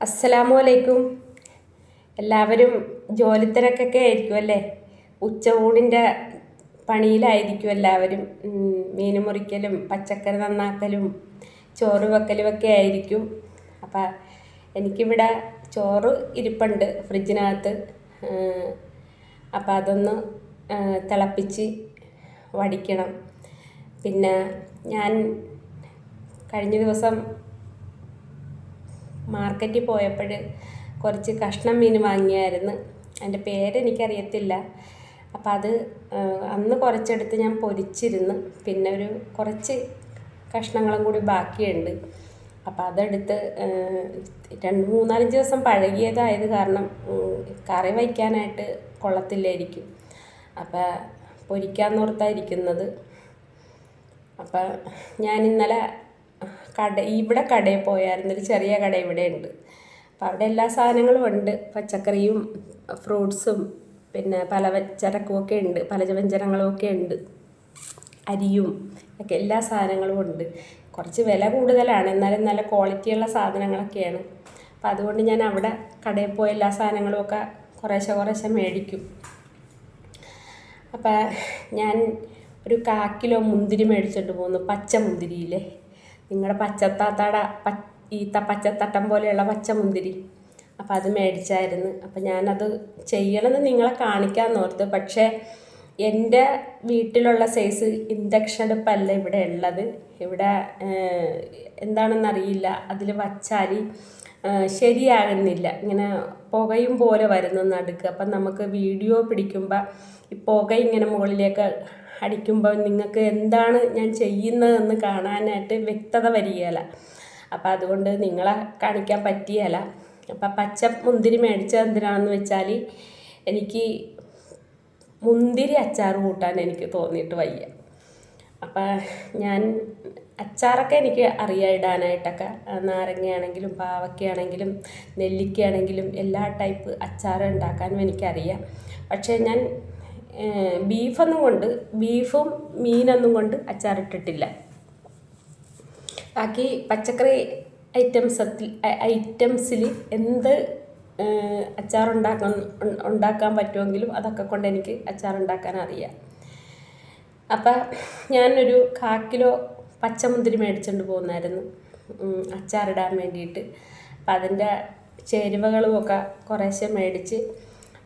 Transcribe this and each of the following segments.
അസ്സലാമു അലൈക്കും എല്ലാവരും ജോലിത്തിരക്കൊക്കെ ആയിരിക്കും അല്ലേ? ഉച്ച ഊണിന്റെ പണിയിലായിരിക്കും എല്ലാവരും. മീൻ മുറിക്കലും പച്ചക്കറി നന്നാക്കലും ചോറ് വെക്കലും ഒക്കെ ആയിരിക്കും. അപ്പം എനിക്കിവിടെ ചോറ് ഇരിപ്പുണ്ട് ഫ്രിഡ്ജിനകത്ത്. അപ്പം അതൊന്ന് തിളപ്പിച്ച് വടിക്കണം. പിന്നെ ഞാൻ കഴിഞ്ഞ ദിവസം മാർക്കറ്റിൽ പോയപ്പോൾ കുറച്ച് കഷ്ണം മീൻ വാങ്ങിയായിരുന്നു. അതിന്റെ പേരെനിക്കറിയത്തില്ല അപ്പം അത് അന്ന് കുറച്ചെടുത്ത് ഞാൻ പൊരിച്ചിരുന്നു. പിന്നെ ഒരു കുറച്ച് കഷ്ണങ്ങളും കൂടി ബാക്കിയുണ്ട്. അപ്പം അതെടുത്ത് രണ്ട് മൂന്നാലഞ്ച് ദിവസം പഴകിയതായത് കാരണം കറി വയ്ക്കാനായിട്ട് കൊള്ളത്തില്ലായിരിക്കും. അപ്പം പൊരിക്കാന്നോർത്തായിരിക്കുന്നത് അപ്പം ഞാൻ ഇന്നലെ കട ഇവിടെ കടയിൽ പോയായിരുന്നു ഒരു ചെറിയ കട ഇവിടെ ഉണ്ട്. അപ്പം അവിടെ എല്ലാ സാധനങ്ങളും ഉണ്ട്. പച്ചക്കറിയും ഫ്രൂട്ട്സും പിന്നെ പലവ്യഞ്ജനക്കും ഒക്കെ ഉണ്ട്. പലവ്യഞ്ജനങ്ങളും ഒക്കെ ഉണ്ട്. അരിയും ഒക്കെ എല്ലാ സാധനങ്ങളും ഉണ്ട്. കുറച്ച് വില കൂടുതലാണ്. എന്നാലും നല്ല ക്വാളിറ്റിയുള്ള സാധനങ്ങളൊക്കെയാണ്. അപ്പോൾ അതുകൊണ്ട് ഞാൻ അവിടെ കടയിൽ പോയ എല്ലാ സാധനങ്ങളും ഒക്കെ കുറേശ്ശെ കുറേശ്ശെ മേടിക്കും. അപ്പം ഞാൻ ഒരു കാ കിലോ മുന്തിരി മേടിച്ചിട്ട് പോകുന്നു. പച്ച മുന്തിരിയില്ലേ നിങ്ങളുടെ പച്ചത്താത്താട പ ഈ ത പച്ചത്തട്ടം പോലെയുള്ള പച്ചമുന്തിരി അപ്പം അത് മേടിച്ചായിരുന്നു. അപ്പം ഞാനത് ചെയ്യണമെന്ന് നിങ്ങളെ കാണിക്കാമെന്ന് ഓർത്ത് പക്ഷേ എന്റെ വീട്ടിലുള്ള സൈസ് ഇൻഡക്ഷൻ അടുപ്പല്ല ഇവിടെ ഉള്ളത്. ഇവിടെ എന്താണെന്നറിയില്ല. അതിൽ വച്ചാൽ ശരിയാകുന്നില്ല. ഇങ്ങനെ പുകയും പോലെ വരുന്നു നടുക്ക്. അപ്പം നമുക്ക് വീഡിയോ പിടിക്കുമ്പോൾ ഈ പുക ഇങ്ങനെ മുകളിലേക്ക് അടിക്കുമ്പോൾ നിങ്ങൾക്ക് എന്താണ് ഞാൻ ചെയ്യുന്നതെന്ന് കാണാനായിട്ട് വ്യക്തത വരികയില്ല. അപ്പോൾ അതുകൊണ്ട് നിങ്ങളെ കാണിക്കാൻ പറ്റിയല്ല. അപ്പം പച്ച മുന്തിരി മേടിച്ചത് എന്തിനാണെന്ന് വെച്ചാൽ എനിക്ക് മുന്തിരി അച്ചാർ കൂട്ടാൻ എനിക്ക് തോന്നിയിട്ട് വയ്യ. അപ്പം ഞാൻ അച്ചാറൊക്കെ എനിക്ക് അറിയാം ഇടാനായിട്ടൊക്കെ. നാരങ്ങയാണെങ്കിലും പാവയ്ക്കയാണെങ്കിലും നെല്ലിക്കയാണെങ്കിലും എല്ലാ ടൈപ്പ് അച്ചാറും ഉണ്ടാക്കാനും എനിക്കറിയാം. പക്ഷേ ഞാൻ ബീഫൊന്നും കൊണ്ട് ബീഫും മീനൊന്നും കൊണ്ട് അച്ചാറിട്ടിട്ടില്ല. ബാക്കി പച്ചക്കറി ഐറ്റംസ് ഐറ്റംസിൽ എന്ത് അച്ചാറുണ്ടാക്കാൻ ഉണ്ടാക്കാൻ പറ്റുമെങ്കിലും അതൊക്കെ കൊണ്ട് എനിക്ക് അച്ചാറുണ്ടാക്കാൻ അറിയാം. അപ്പം ഞാനൊരു കാ കിലോ പച്ചമുന്തിരി മേടിച്ചുകൊണ്ട് പോകുന്നായിരുന്നു. അച്ചാറിടാൻ വേണ്ടിയിട്ട്. അപ്പം അതിന്റെ ചേരുവകളുമൊക്കെ കുറേശ്ശെ മേടിച്ച്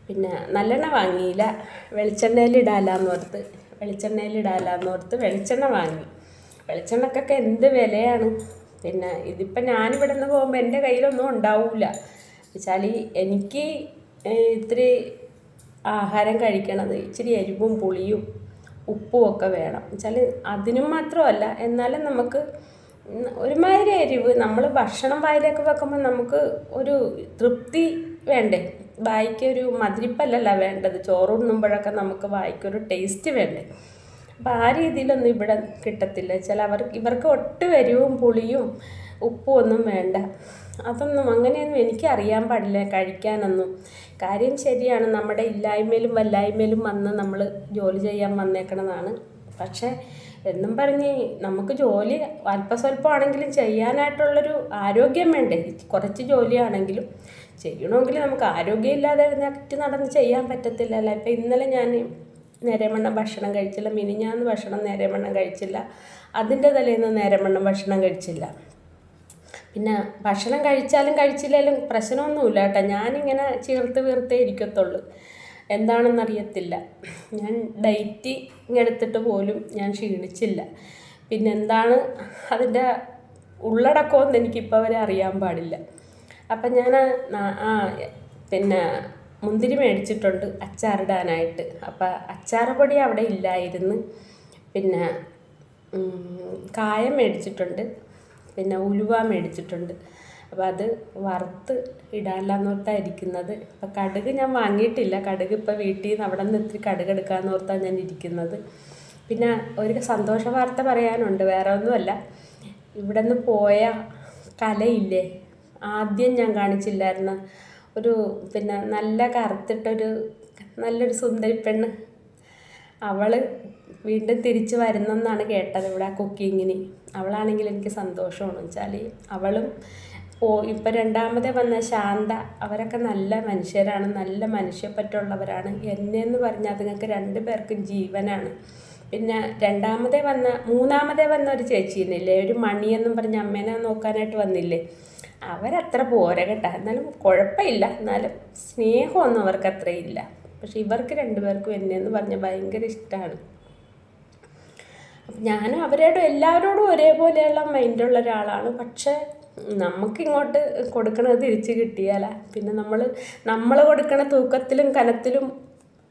പിന്നെ നല്ലെണ്ണ വാങ്ങിയില്ല. വെളിച്ചെണ്ണയിൽ ഇടാലാന്ന് ഓർത്ത്. വെളിച്ചെണ്ണയിൽ ഇടാലാന്ന് ഓർത്ത് വെളിച്ചെണ്ണ വാങ്ങി. വെളിച്ചെണ്ണക്കൊക്കെ എന്ത് വിലയാണ്? പിന്നെ ഇതിപ്പോൾ ഞാനിവിടെ നിന്ന് പോകുമ്പോൾ എന്റെ കയ്യിലൊന്നും ഉണ്ടാവില്ല വെച്ചാൽ എനിക്ക് ഇത്തിരി ആഹാരം കഴിക്കണത് ഇച്ചിരി എരിവും പുളിയും ഉപ്പും ഒക്കെ വേണം. വെച്ചാൽ അതിനും മാത്രമല്ല എന്നാലും നമുക്ക് ഒരുമാതിരി എരിവ്. നമ്മൾ ഭക്ഷണം വായിലേക്ക് വെക്കുമ്പോൾ നമുക്ക് ഒരു തൃപ്തി വേണ്ടേ? വായിക്ക് ഒരു മതിരിപ്പല്ലല്ല വേണ്ടത്. ചോറുണ്ണുമ്പോഴൊക്കെ നമുക്ക് വായിക്കൊരു ടേസ്റ്റ് വേണ്ടേ. അപ്പം ആ രീതിയിലൊന്നും ഇവിടെ കിട്ടത്തില്ല. ചില അവർ ഇവർക്ക് ഒട്ടും എരിവും പുളിയും ഉപ്പും ഒന്നും വേണ്ട. അതൊന്നും അങ്ങനെയൊന്നും എനിക്ക് അറിയാൻ പാടില്ല കഴിക്കാനൊന്നും. കാര്യം ശരിയാണ് നമ്മുടെ ഇല്ലായ്മയിലും വല്ലായ്മയിലും വന്ന് നമ്മൾ ജോലി ചെയ്യാൻ വന്നേക്കണതാണ്. പക്ഷേ എന്നും പറഞ്ഞ് നമുക്ക് ജോലി അല്പസ്വല്പമാണെങ്കിലും ചെയ്യാനായിട്ടുള്ളൊരു ആരോഗ്യം വേണ്ടേ? കുറച്ച് ജോലിയാണെങ്കിലും. ചെയ്യണമെങ്കിൽ നമുക്ക് ആരോഗ്യമില്ലാതെ എഴുന്നേറ്റ് നടന്ന് ചെയ്യാൻ പറ്റത്തില്ലല്ലോ. ഇപ്പം ഇന്നലെ ഞാൻ നേരമണ്ണം ഭക്ഷണം കഴിച്ചില്ല. മിനിഞ്ഞാന്ന് ഭക്ഷണം നേരമണ്ണം കഴിച്ചില്ല. അതിന്റെ തലേന്ന് നേരമണ്ണം ഭക്ഷണം കഴിച്ചില്ല. പിന്നെ ഭക്ഷണം കഴിച്ചാലും കഴിച്ചില്ലെങ്കിലും പ്രശ്നമൊന്നുമില്ല കേട്ടോ. ഞാനിങ്ങനെ ചീർത്ത് വീർത്തേ ഇരിക്കത്തുള്ളൂ. എന്താണെന്നറിയത്തില്ല. ഞാൻ ഡയറ്റ് എടുത്തിട്ട് പോലും ഞാൻ ക്ഷീണിച്ചില്ല. പിന്നെ എന്താണ് അതിന്റെ ഉള്ളടക്കമെന്ന് എനിക്കിപ്പോൾ വരെ അറിയാൻ പാടില്ല. അപ്പം ഞാൻ ആ- പിന്നെ മുന്തിരി മേടിച്ചിട്ടുണ്ട് അച്ചാറിടാനായിട്ട്. അപ്പം അച്ചാറുപൊടി അവിടെ ഇല്ലായിരുന്നു. പിന്നെ കായം മേടിച്ചിട്ടുണ്ട്. പിന്നെ ഉലുവ മേടിച്ചിട്ടുണ്ട്. അപ്പോൾ അത് വറുത്ത് ഇടാനില്ലാന്ന് ഓർത്താണ് ഇരിക്കുന്നത്. അപ്പം കടുക് ഞാൻ വാങ്ങിയിട്ടില്ല. കടുക് ഇപ്പോൾ വീട്ടിൽ നിന്ന് അവിടെ നിന്ന് ഇത്തിരി കടുക് എടുക്കാമെന്ന് ഓർത്താണ് ഞാൻ ഇരിക്കുന്നത്. പിന്നെ ഒരു സന്തോഷ വാർത്ത പറയാനുണ്ട്. വേറെ ഒന്നുമല്ല. ഇവിടെ നിന്ന് പോയ കലയില്ലേ? ആദ്യം ഞാൻ കാണിച്ചില്ലായിരുന്ന. ഒരു പിന്നെ നല്ല കറുത്തിട്ടൊരു നല്ലൊരു സുന്ദരി പെണ്ണ്. അവൾ വീണ്ടും തിരിച്ചു വരുന്നെന്നാണ് കേട്ടത് ഇവിടെ ആ കുക്കിങ്ങിന്. അവളാണെങ്കിൽ എനിക്ക് സന്തോഷമാണ്. വെച്ചാൽ അവളും ഓ ഇപ്പം രണ്ടാമതേ വന്ന ശാന്ത അവരൊക്കെ നല്ല മനുഷ്യരാണ്. നല്ല മനുഷ്യപ്പറ്റുള്ളവരാണ്. എന്നെന്ന് പറഞ്ഞാൽ അതുങ്ങൾക്ക് രണ്ട് പേർക്കും ജീവനാണ്. പിന്നെ രണ്ടാമതേ വന്ന മൂന്നാമതേ വന്ന ഒരു ചേച്ചിയുന്നില്ലേ ഒരു മണിയെന്നും പറഞ്ഞ അമ്മേനെ നോക്കാനായിട്ട് വന്നില്ലേ? അവരത്ര പോരാ കേട്ടോ. എന്നാലും കുഴപ്പമില്ല. എന്നാലും സ്നേഹമൊന്നും അവർക്ക് അത്രയില്ല പക്ഷെ ഇവർക്ക് രണ്ടുപേർക്കും എന്നെന്ന് പറഞ്ഞാൽ ഭയങ്കര ഇഷ്ടമാണ് അപ്പം ഞാനും അവരോട് എല്ലാവരോടും ഒരേപോലെയുള്ള മൈൻഡുള്ള ഒരാളാണ്. പക്ഷേ നമുക്കിങ്ങോട്ട് കൊടുക്കണത് തിരിച്ച് കിട്ടിയാല. പിന്നെ നമ്മൾ നമ്മൾ കൊടുക്കണ തൂക്കത്തിലും കനത്തിലും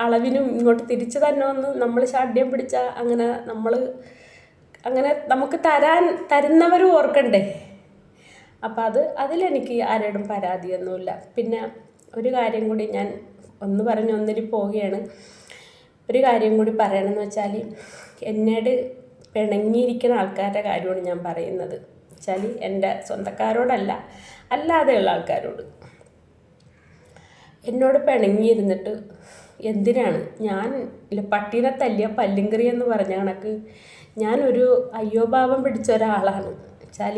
അളവിനും ഇങ്ങോട്ട് തിരിച്ചു തന്നെ ഒന്ന് നമ്മൾ ഷാഢ്യം പിടിച്ചാൽ അങ്ങനെ നമ്മൾ അങ്ങനെ നമുക്ക് തരാൻ തരുന്നവരും ഓർക്കണ്ടേ? അപ്പം അത് അതിലെനിക്ക് ആരോടും പരാതിയൊന്നുമില്ല. പിന്നെ ഒരു കാര്യം കൂടി ഞാൻ ഒന്ന് പറഞ്ഞ് ഒന്നിരി പോവുകയാണ്. ഒരു കാര്യം കൂടി പറയണമെന്ന് വെച്ചാൽ എന്നോട് പിണങ്ങിയിരിക്കുന്ന ആൾക്കാരുടെ കാര്യമാണ് ഞാൻ പറയുന്നത്. വെച്ചാൽ എന്റെ സ്വന്തക്കാരോടല്ല അല്ലാതെയുള്ള ആൾക്കാരോട്. എന്നോട് പിണങ്ങിയിരുന്നിട്ട് എന്തിനാണ്? ഞാൻ പട്ടീനെ തല്ലിയ പല്ലിങ്കറി എന്ന് പറഞ്ഞ കണക്ക് ഞാനൊരു അയ്യോഭാവം പിടിച്ച ഒരാളാണ്. വെച്ചാൽ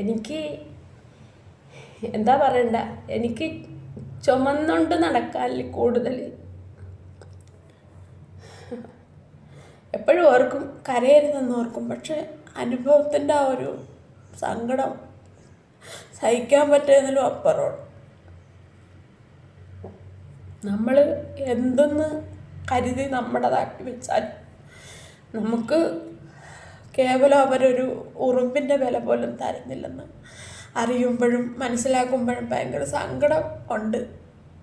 എനിക്ക് എന്താ പറയണ്ട എനിക്ക് ചുമന്നുകൊണ്ട് നടക്കാൻ കൂടുതൽ. എപ്പോഴും ഓർക്കും കരയരുതെന്ന് ഓർക്കും പക്ഷെ അനുഭവത്തിന്റെ ആ ഒരു സങ്കടം സഹിക്കാൻ പറ്റുന്നതിലും അപ്പുറമാണ്. നമ്മൾ എന്തെന്ന് കരുതി നമ്മുടേതാക്കി വെച്ചാൽ നമുക്ക് കേവലം അവരൊരു ഉറുമ്പിന്റെ വില പോലും തരുന്നില്ലെന്ന് അറിയുമ്പോഴും മനസ്സിലാക്കുമ്പോഴും ഭയങ്കര സങ്കടം ഉണ്ട്.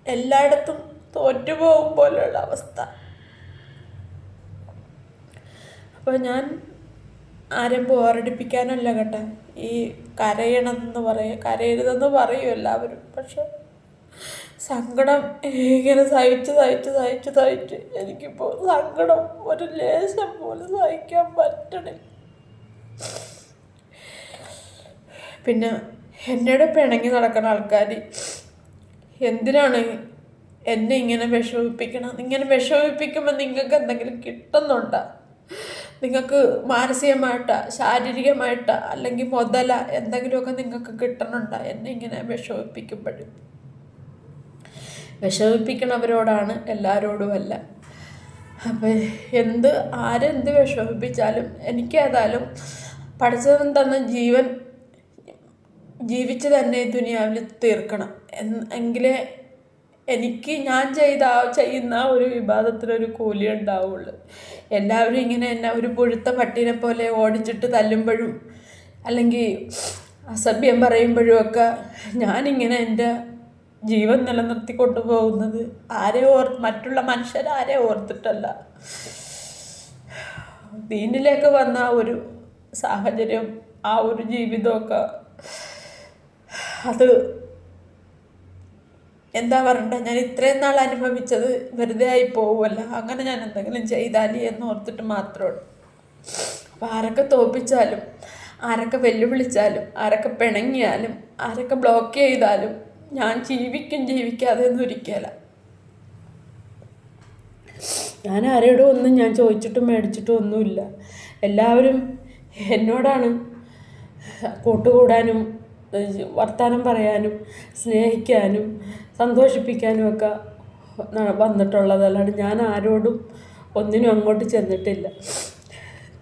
എല്ലായിടത്തും തോറ്റുപോകും പോലെയുള്ള അവസ്ഥ. അപ്പോൾ ഞാൻ ആരും പോരടിപ്പിക്കാനല്ല കേട്ടോ. ഈ കരയണമെന്ന് പറയും കരയരുതെന്ന് പറയും എല്ലാവരും. പക്ഷെ സങ്കടം ഇങ്ങനെ സഹിച്ച് സഹിച്ച് സഹിച്ച് സഹിച്ച് എനിക്കിപ്പോൾ സങ്കടം ഒരു ലേശം പോലും സഹിക്കാൻ പറ്റണില്ല. പിന്നെ എന്നോട് പിണങ്ങി നടക്കുന്ന ആൾക്കാർ എന്തിനാണ് എന്നെ ഇങ്ങനെ വിഷമിപ്പിക്കണം? ഇങ്ങനെ വിഷമിപ്പിക്കുമ്പോൾ നിങ്ങൾക്ക് എന്തെങ്കിലും കിട്ടുന്നുണ്ടോ? നിങ്ങൾക്ക് മാനസികമായിട്ടോ ശാരീരികമായിട്ടോ അല്ലെങ്കിൽ മുതല എന്തെങ്കിലുമൊക്കെ നിങ്ങൾക്ക് കിട്ടണുണ്ടോ എന്നെ ഇങ്ങനെ വിഷമിപ്പിക്കുമ്പോഴും? വിഷമിപ്പിക്കണവരോടാണ് എല്ലാവരോടുമല്ല അപ്പം എന്ത് ആരെന്ത് വിഷമിപ്പിച്ചാലും എനിക്കേതായാലും പഠിച്ചവൻ തന്ന ജീവൻ ജീവിച്ച് തന്നെ ദുനിയാവിൽ തീർക്കണം. എങ്കിലേ എനിക്ക് ഞാൻ ചെയ്ത ചെയ്യുന്ന ഒരു വിവാദത്തിനൊരു കൂലി ഉണ്ടാവുള്ളൂ. എല്ലാവരും ഇങ്ങനെ എന്നെ ഒരു പുഴുത്ത പട്ടീനെ പോലെ ഓടിച്ചിട്ട് തല്ലുമ്പോഴും അല്ലെങ്കിൽ അസഭ്യം പറയുമ്പോഴും ഒക്കെ ഞാനിങ്ങനെ എന്റെ ജീവൻ നിലനിർത്തി കൊണ്ടുപോകുന്നത് ആരെ ഓർ മറ്റുള്ള മനുഷ്യരാരെ ഓർത്തിട്ടല്ല. ദീനിലേക്ക് വന്ന ഒരു സാഹചര്യം ആ ഒരു ജീവിതമൊക്കെ അത് എന്താ പറയണ്ട? ഞാൻ ഇത്രയും നാൾ അനുഭവിച്ചത് വെറുതെ ആയി പോവുമല്ല. അങ്ങനെ ഞാൻ എന്തെങ്കിലും ചെയ്താലി എന്ന് ഓർത്തിട്ട് മാത്രമാണ് അപ്പം ആരൊക്കെ തോപ്പിച്ചാലും ആരൊക്കെ വെല്ലുവിളിച്ചാലും ആരൊക്കെ പിണങ്ങിയാലും ആരൊക്കെ ബ്ലോക്ക് ചെയ്താലും ഞാൻ ജീവിക്കും ജീവിക്കാതെ ഒന്നും ഒരിക്കല ഞാൻ ആരോടും ഒന്നും ഞാൻ ചോദിച്ചിട്ടും മേടിച്ചിട്ടും ഒന്നുമില്ല. എല്ലാവരും എന്നോടാണ് കൂട്ടുകൂടാനും വർത്തമാനം പറയാനും സ്നേഹിക്കാനും സന്തോഷിപ്പിക്കാനും ഒക്കെ വന്നിട്ടുള്ളത്. അല്ലാണ്ട് ഞാൻ ആരോടും ഒന്നിനും അങ്ങോട്ട് ചെന്നിട്ടില്ല.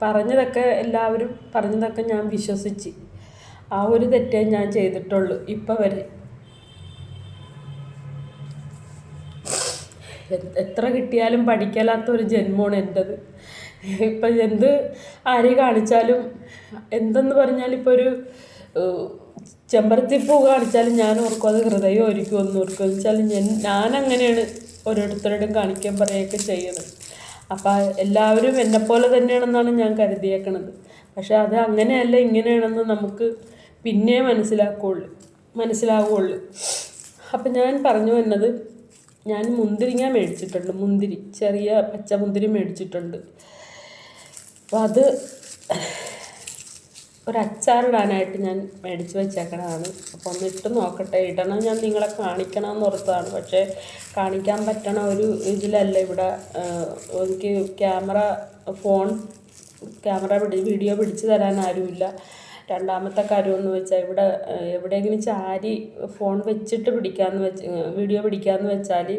പറഞ്ഞതൊക്കെ എല്ലാവരും പറഞ്ഞതൊക്കെ ഞാൻ വിശ്വസിച്ച് ആ ഒരു തെറ്റേ ഞാൻ ചെയ്തിട്ടുള്ളൂ ഇപ്പം വരെ. എത്ര കിട്ടിയാലും പഠിക്കലാത്ത ഒരു ജന്മമാണ് എന്റെത് ഇപ്പം എന്ത് ആരെ കാണിച്ചാലും എന്തെന്ന് പറഞ്ഞാൽ ഇപ്പോൾ ഒരു ചെമ്പരത്തി പൂ കാണിച്ചാലും ഞാൻ ഓർക്കും അത് ഹൃദയം ഒരുക്കും എന്ന് ഓർക്കും. എന്ന് വെച്ചാൽ ഞാൻ അങ്ങനെയാണ് ഓരോരുത്തരോടും കാണിക്കാൻ പറയുകയൊക്കെ ചെയ്യുന്നത്. അപ്പോൾ എല്ലാവരും എന്നെപ്പോലെ തന്നെയാണെന്നാണ് ഞാൻ കരുതിയേക്കണത്. പക്ഷെ അത് അങ്ങനെയല്ല ഇങ്ങനെയാണെന്ന് നമുക്ക് പിന്നെ മനസ്സിലാക്കുള്ളു മനസ്സിലാവുള്ളു. അപ്പം ഞാൻ പറഞ്ഞു വന്നത് ഞാൻ മുന്തിരിങ്ങ മേടിച്ചിട്ടുണ്ട് മുന്തിരി ചെറിയ പച്ച മുന്തിരി മേടിച്ചിട്ടുണ്ട്. അപ്പോൾ അത് ഒരച്ചാറിടാനായിട്ട് ഞാൻ മേടിച്ച് വെച്ചേക്കണതാണ്. അപ്പോൾ ഒന്ന് ഇട്ട് നോക്കട്ടെ. ഇടണം ഞാൻ നിങ്ങളെ കാണിക്കണം എന്ന് ഓർത്തതാണ് പക്ഷേ കാണിക്കാൻ പറ്റണ ഒരു ഇതിലല്ല ഇവിടെ എനിക്ക് ക്യാമറ ഫോൺ ക്യാമറ പിടി വീഡിയോ പിടിച്ച് തരാൻ ആരുമില്ല. രണ്ടാമത്തെ കാര്യം എന്ന് വെച്ചാൽ ഇവിടെ എവിടെയെങ്കിലും ചാരി ഫോൺ വെച്ചിട്ട് പിടിക്കാമെന്ന് വെച്ച് വീഡിയോ പിടിക്കാമെന്ന് വെച്ചാൽ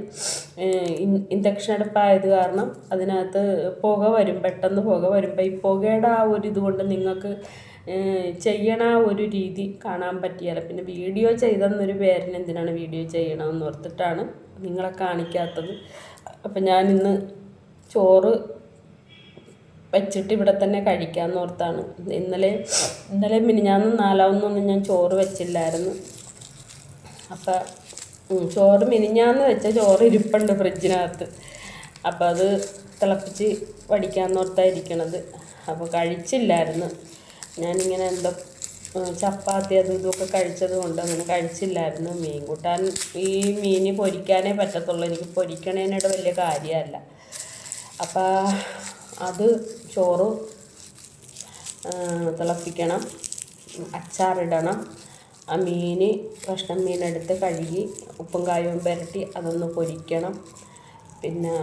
ഇൻഡക്ഷൻ അടുപ്പായത് കാരണം അതിനകത്ത് പുക വരും പെട്ടെന്ന് പുക വരുമ്പോൾ ഈ പുകയുടെ ആ ഒരു ഇതുകൊണ്ട് നിങ്ങൾക്ക് ചെയ്യണ ഒരു രീതി കാണാൻ പറ്റിയാല. പിന്നെ വീഡിയോ ചെയ്തെന്നൊരു പേരിന് എന്തിനാണ് വീഡിയോ ചെയ്യണമെന്ന് ഓർത്തിട്ടാണ് നിങ്ങളെ കാണിക്കാത്തത്. അപ്പം ഞാനിന്ന് ചോറ് വെച്ചിട്ട് ഇവിടെ തന്നെ കഴിക്കാമെന്ന് ഓർത്താണ്. ഇന്നലെ ഇന്നലെ മിനിഞ്ഞാന്നും നാലാവുന്നൊന്നും ഞാൻ ചോറ് വെച്ചില്ലായിരുന്നു. അപ്പം ചോറ് മിനിഞ്ഞാന്ന് വെച്ച ചോറ് ഇരിപ്പുണ്ട് ഫ്രിഡ്ജിനകത്ത്. അപ്പം അത് തിളപ്പിച്ച് വടിക്കാമെന്ന് ഓർത്തായിരിക്കണത്. അപ്പോൾ കഴിച്ചില്ലായിരുന്നു. ഞാനിങ്ങനെ എന്തോ ചപ്പാത്തി അതും ഇതുമൊക്കെ കഴിച്ചത് കൊണ്ട് അങ്ങനെ കഴിച്ചില്ലായിരുന്നു. മീൻ കൂട്ടാൻ ഈ മീൻ പൊരിക്കാനേ പറ്റത്തുള്ളൂ. എനിക്ക് പൊരിക്കണേനോട് വലിയ കാര്യമല്ല. അപ്പം അത് ചോറ് തിളപ്പിക്കണം അച്ചാറിടണം ആ മീൻ കഷ്ണം മീനെടുത്ത് കഴുകി ഉപ്പും കായവും പുരട്ടി അതൊന്ന് പൊരിക്കണം. പിന്നെ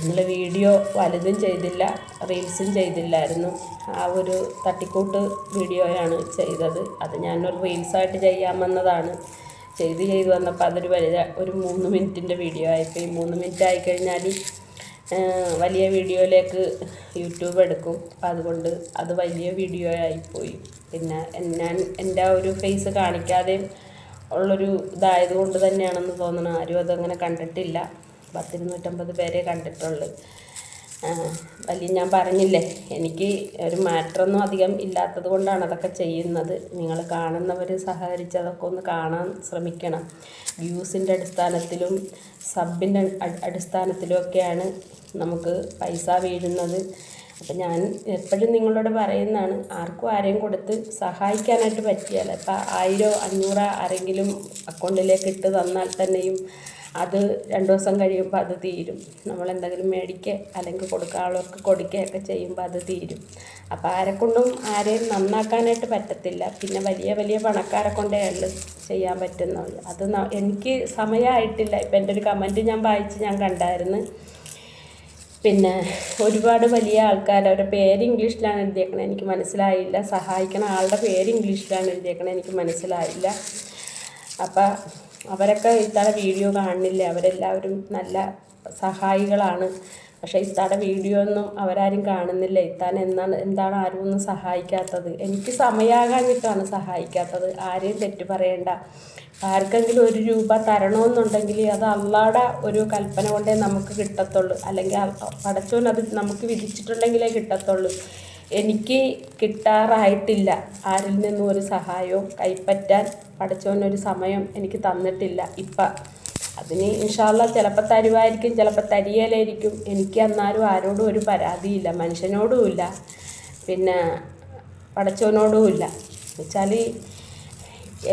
നിങ്ങൾ വീഡിയോ വലുതും ചെയ്തില്ല റീൽസും ചെയ്തില്ലായിരുന്നു. ആ ഒരു തട്ടിക്കൂട്ട് വീഡിയോയാണ് ചെയ്തത്. അത് ഞാനൊരു റീൽസായിട്ട് ചെയ്യാമെന്നതാണ് ചെയ്ത് ചെയ്ത് വന്നപ്പോൾ അതൊരു വലിയ ഒരു മൂന്ന് മിനിറ്റിന്റെ വീഡിയോ ആയിപ്പോയി മൂന്ന് മിനിറ്റ് ആയിക്കഴിഞ്ഞാൽ വലിയ വീഡിയോയിലേക്ക് യൂട്യൂബ് എടുക്കും. അപ്പം അതുകൊണ്ട് അത് വലിയ വീഡിയോ ആയിപ്പോയി പിന്നെ ഞാൻ എന്റെ ആ ഒരു ഫേസ് കാണിക്കാതെയും ഉള്ളൊരു ഇതായത് കൊണ്ട് തന്നെയാണെന്ന് തോന്നുന്നു ആരും അതങ്ങനെ കണ്ടിട്ടില്ല. പത്തിരുന്നൂറ്റമ്പത് പേരെ കണ്ടിട്ടുള്ളൂ. വലിയ ഞാൻ പറഞ്ഞില്ലേ എനിക്ക് ഒരു മാറ്ററൊന്നും അധികം ഇല്ലാത്തത് കൊണ്ടാണ് അതൊക്കെ ചെയ്യുന്നത്. നിങ്ങൾ കാണുന്നവർ സഹകരിച്ച് അതൊക്കെ ഒന്ന് കാണാൻ ശ്രമിക്കണം. വ്യൂസിന്റെ അടിസ്ഥാനത്തിലും സബിന്റെ അടിസ്ഥാനത്തിലും ഒക്കെയാണ് നമുക്ക് പൈസ വീഴുന്നത്. അപ്പം ഞാൻ എപ്പോഴും നിങ്ങളോട് പറയുന്നതാണ് ആർക്കും ആരെയും കൊടുത്ത് സഹായിക്കാനായിട്ട് പറ്റിയാൽ ഇപ്പം ആയിരോ അഞ്ഞൂറോ ആരെങ്കിലും അക്കൗണ്ടിലേക്ക് ഇട്ട് തന്നാൽ തന്നെയും അത് രണ്ട് ദിവസം കഴിയുമ്പോൾ അത് തീരും. നമ്മൾ എന്തെങ്കിലും മേടിക്കുക അല്ലെങ്കിൽ കൊടുക്കാനുള്ളവർക്ക് കൊടുക്കുകയൊക്കെ ചെയ്യുമ്പോൾ അത് തീരും. അപ്പോൾ ആരെക്കൊണ്ടും ആരെയും നന്നാക്കാനായിട്ട് പറ്റത്തില്ല. പിന്നെ വലിയ വലിയ പണക്കാരെ കൊണ്ടേ ഉള്ളു ചെയ്യാൻ പറ്റുന്നത്. അത് എനിക്ക് സമയമായിട്ടില്ല ഇപ്പം എന്റെ ഒരു കമന്റ് ഞാൻ വായിച്ച് ഞാൻ കണ്ടായിരുന്നു. പിന്നെ ഒരുപാട് വലിയ ആൾക്കാർ അവരുടെ പേര് ഇംഗ്ലീഷിലാണ് എഴുതിയേക്കണത് എനിക്ക് മനസ്സിലായില്ല. സഹായിക്കണ ആളുടെ പേര് ഇംഗ്ലീഷിലാണ് എഴുതിയേക്കണത് എനിക്ക് മനസ്സിലായില്ല. അപ്പം അവരൊക്കെ ഇത്താടെ വീഡിയോ കാണുന്നില്ല? അവരെല്ലാവരും നല്ല സഹായികളാണ്. പക്ഷേ ഇത്താടെ വീഡിയോ ഒന്നും അവരാരും കാണുന്നില്ല? ഇത്താൻ എന്നാണ് എന്താണ് ആരും ഒന്നും സഹായിക്കാത്തത്? എനിക്ക് സമയമാകാഞ്ഞിട്ടാണ് സഹായിക്കാത്തത്. ആരെയും തെറ്റ് പറയണ്ട. ആർക്കെങ്കിലും ഒരു രൂപ തരണമെന്നുണ്ടെങ്കിൽ അത് അള്ളാടെ ഒരു കൽപ്പന കൊണ്ടേ നമുക്ക് കിട്ടത്തുള്ളൂ. അല്ലെങ്കിൽ പടച്ചോൻ അത് നമുക്ക് വിധിച്ചിട്ടുണ്ടെങ്കിലേ കിട്ടത്തുള്ളൂ. എനിക്ക് കിട്ടാറായിട്ടില്ല. ആരിൽ നിന്നും ഒരു സഹായവും കൈപ്പറ്റാൻ പടച്ചോൻ ഒരു സമയം എനിക്ക് തന്നിട്ടില്ല. ഇപ്പം അതിന് ഇൻഷാല്ല ചിലപ്പോൾ തരുവായിരിക്കും ചിലപ്പോൾ തരിയലായിരിക്കും. എനിക്ക് അന്നാരും ആരോടും ഒരു പരാതിയില്ല മനുഷ്യനോടുമില്ല പിന്നെ പടച്ചവനോടുമില്ല വെച്ചാൽ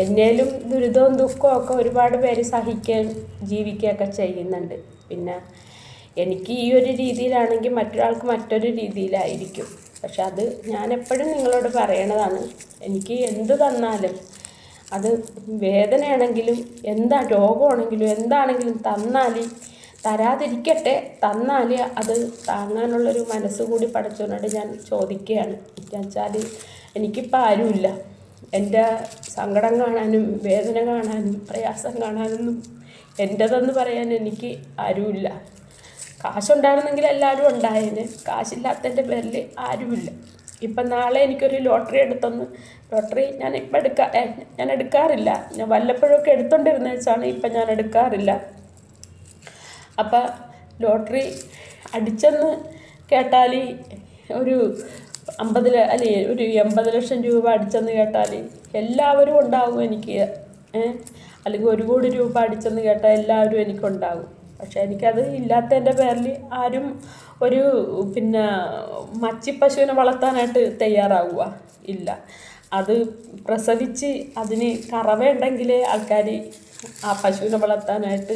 എന്നേലും ദുരിതവും ദുഃഖവും ഒക്കെ ഒരുപാട് പേര് സഹിക്കാൻ ജീവിക്കുകയൊക്കെ ചെയ്യുന്നുണ്ട്. പിന്നെ എനിക്ക് ഈ ഒരു രീതിയിലാണെങ്കിൽ മറ്റൊരാൾക്ക് മറ്റൊരു രീതിയിലായിരിക്കും. പക്ഷെ അത് ഞാൻ എപ്പോഴും നിങ്ങളോട് പറയണതാണ്. എനിക്ക് എന്ത് തന്നാലും അത് വേദനയാണെങ്കിലും എന്താ രോഗമാണെങ്കിലും എന്താണെങ്കിലും തന്നാൽ തരാതിരിക്കട്ടെ. തന്നാൽ അത് താങ്ങാനുള്ളൊരു മനസ്സ് കൂടി ഞാൻ ചോദിക്കുകയാണ്. വെച്ചാൽ എനിക്കിപ്പോൾ ആരുമില്ല. എന്റെ സങ്കടം കാണാനും വേദന കാണാനും പ്രയാസം കാണാനൊന്നും എന്റെതെന്ന് പറയാൻ എനിക്ക് ആരുമില്ല. കാശുണ്ടായിരുന്നെങ്കിൽ എല്ലാവരും ഉണ്ടായേനെ. കാശില്ലാത്തതിന്റെ പേരിൽ ആരുമില്ല. ഇപ്പം നാളെ എനിക്കൊരു ലോട്ടറി എടുത്തൊന്ന് ലോട്ടറി ഞാൻ ഇപ്പം എടുക്കാ ഞാൻ എടുക്കാറില്ല. ഞാൻ വല്ലപ്പോഴൊക്കെ എടുത്തോണ്ടിരുന്ന വെച്ചാണ് ഇപ്പം ഞാൻ എടുക്കാറില്ല. അപ്പം ലോട്ടറി അടിച്ചെന്ന് കേട്ടാൽ ഒരു അമ്പത് അല്ലേ ഒരു എൺപത് ലക്ഷം രൂപ അടിച്ചെന്ന് കേട്ടാൽ എല്ലാവരും ഉണ്ടാവും എനിക്ക് അല്ലെങ്കിൽ ഒരു കോടി രൂപ അടിച്ചെന്ന് കേട്ടാൽ എല്ലാവരും എനിക്കുണ്ടാകും പക്ഷേ എനിക്കത് ഇല്ലാത്തതിന്റെ പേരിൽ ആരും ഒരു പിന്നെ മച്ചിപ്പശുവിനെ വളർത്താനായിട്ട് തയ്യാറാവുക ഇല്ല. അത് പ്രസവിച്ച് അതിന് കറവയുണ്ടെങ്കിലേ ആൾക്കാർ ആ പശുവിനെ വളർത്താനായിട്ട്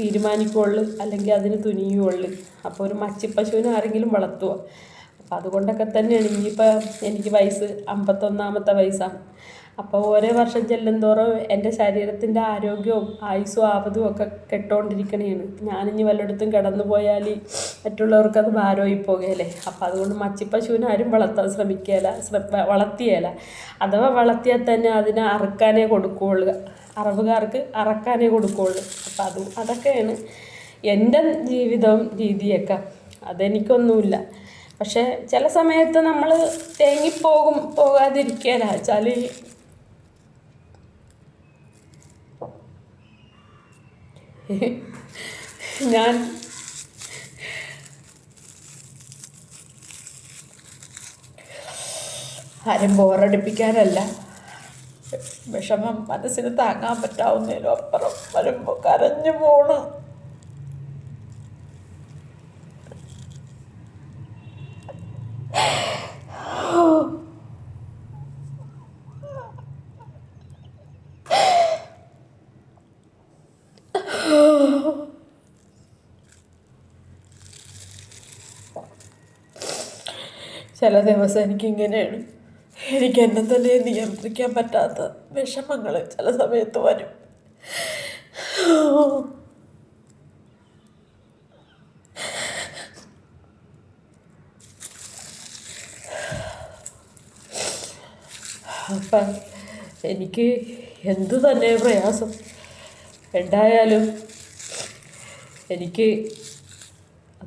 തീരുമാനിക്കുകയുള്ളു അല്ലെങ്കിൽ അതിന് തുനിയുകയുള്ളു അപ്പോൾ ഒരു മച്ചിപ്പശുവിനെ ആരെങ്കിലും വളർത്തുക. അപ്പോൾ അതുകൊണ്ടൊക്കെ തന്നെയാണ് ഇനിയിപ്പോൾ എനിക്ക് വയസ്സ് അമ്പത്തൊന്നാമത്തെ വയസ്സാണ്. അപ്പോൾ ഓരോ വർഷം ചെല്ലുന്തോറും എന്റെ ശരീരത്തിന്റെ ആരോഗ്യവും ആയുസ്സും ആപതും ഒക്കെ കെട്ടുകൊണ്ടിരിക്കണേണ് ഞാനിനി വല്ലയിടത്തും കിടന്നു പോയാൽ മറ്റുള്ളവർക്ക് അത് ഭാരമായി പോകുകയല്ലേ അപ്പോൾ അതുകൊണ്ട് മച്ചിപ്പശുവിനെ ആരും വളർത്താൻ ശ്രമിക്കുകയില്ല ശ്രമ വളർത്തിയല്ല അഥവാ വളർത്തിയാൽ തന്നെ അതിനെ അറുക്കാനേ കൊടുക്കുകയുള്ളൂ. അറവുകാർക്ക് അറക്കാനേ കൊടുക്കുകയുള്ളൂ. അപ്പം അതും അതൊക്കെയാണ് എന്റെ ജീവിതം രീതിയൊക്കെ. അതെനിക്കൊന്നുമില്ല. പക്ഷേ ചില സമയത്ത് നമ്മൾ തേങ്ങിപ്പോകും പോകാതിരിക്കുകയില്ല വെച്ചാൽ ഞാൻ ആരും ബോറടിപ്പിക്കാനല്ല. വിഷമം മനസ്സിന് താങ്ങാൻ പറ്റാവുന്നതിലും അപ്പുറം വരുമ്പോൾ കരഞ്ഞു പോണ്. ചില ദിവസം എനിക്കിങ്ങനെയാണ്. എനിക്ക് എന്നെ തന്നെ നിയന്ത്രിക്കാൻ പറ്റാത്ത വിഷമങ്ങൾ ചില സമയത്ത് വരും. അപ്പം എനിക്ക് എന്തു തന്നെ പ്രയാസം. ഉണ്ടായാലും എനിക്ക്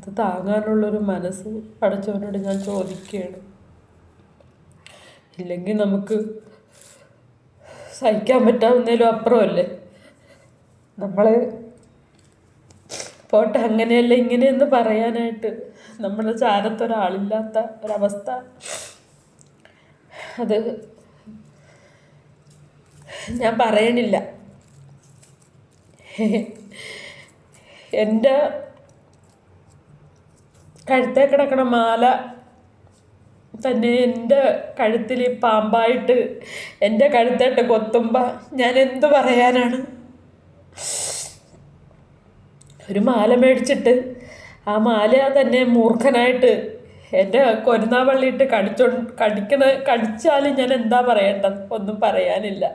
അത് താങ്ങാനുള്ളൊരു മനസ്സ് പഠിച്ചവനോട് ഞാൻ ചോദിക്കുകയാണ്. ഇല്ലെങ്കിൽ നമുക്ക് സഹിക്കാൻ പറ്റാവുന്നതിലും അപ്പുറമല്ലേ? നമ്മൾ പോട്ടെ അങ്ങനെയല്ല ഇങ്ങനെയെന്ന് പറയാനായിട്ട് നമ്മുടെ ചാരത്തൊരാളില്ലാത്ത ഒരവസ്ഥ. അത് ഞാൻ പറയണില്ല. എന്റെ കഴുത്തേ കിടക്കണ മാല തന്നെ എന്റെ കഴുത്തിൽ പാമ്പായിട്ട് എന്റെ കഴുത്തായിട്ട് കൊത്തുമ്പോൾ ഞാൻ എന്തു പറയാനാണ്? ഒരു മാല മേടിച്ചിട്ട് ആ മാല തന്നെ മൂർഖനായിട്ട് എന്റെ കൊരുന്നാവള്ളിയിട്ട് കടിച്ചോ കടിക്കണ കടിച്ചാലും ഞാൻ എന്താ പറയേണ്ടത് ഒന്നും പറയാനില്ല.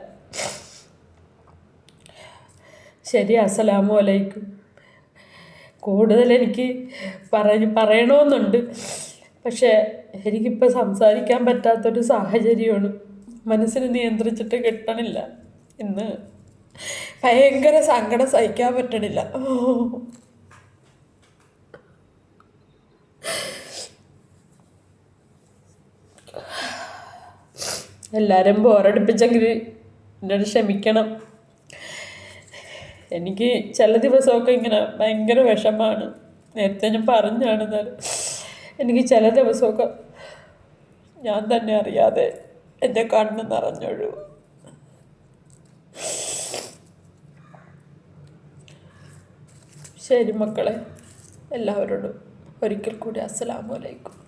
ശരി അസ്സലാമു അലൈക്കും. കൂടുതൽ എനിക്ക് പറഞ്ഞ് പറയണമെന്നുണ്ട് പക്ഷേ എനിക്കിപ്പോൾ സംസാരിക്കാൻ പറ്റാത്തൊരു സാഹചര്യമാണ് മനസ്സിന് നിയന്ത്രിച്ചിട്ട് കിട്ടണില്ല. ഇന്ന് ഭയങ്കര സങ്കടം സഹിക്കാൻ പറ്റണില്ല. എല്ലാവരും ബോറടിപ്പിച്ചെങ്കിൽ എന്നോട് ക്ഷമിക്കണം. എനിക്ക് ചില ദിവസമൊക്കെ ഇങ്ങനെ ഭയങ്കര വിഷമമാണ് നേരത്തെ ഞാൻ പറഞ്ഞാണ് എന്നാലും എനിക്ക് ചില ദിവസമൊക്കെ ഞാൻ തന്നെ അറിയാതെ എന്റെ കണ്ണ് നിറഞ്ഞൊഴുകും. ശരി മക്കളെ എല്ലാവരോടും ഒരിക്കൽ കൂടി അസ്സലാമു അലൈക്കും.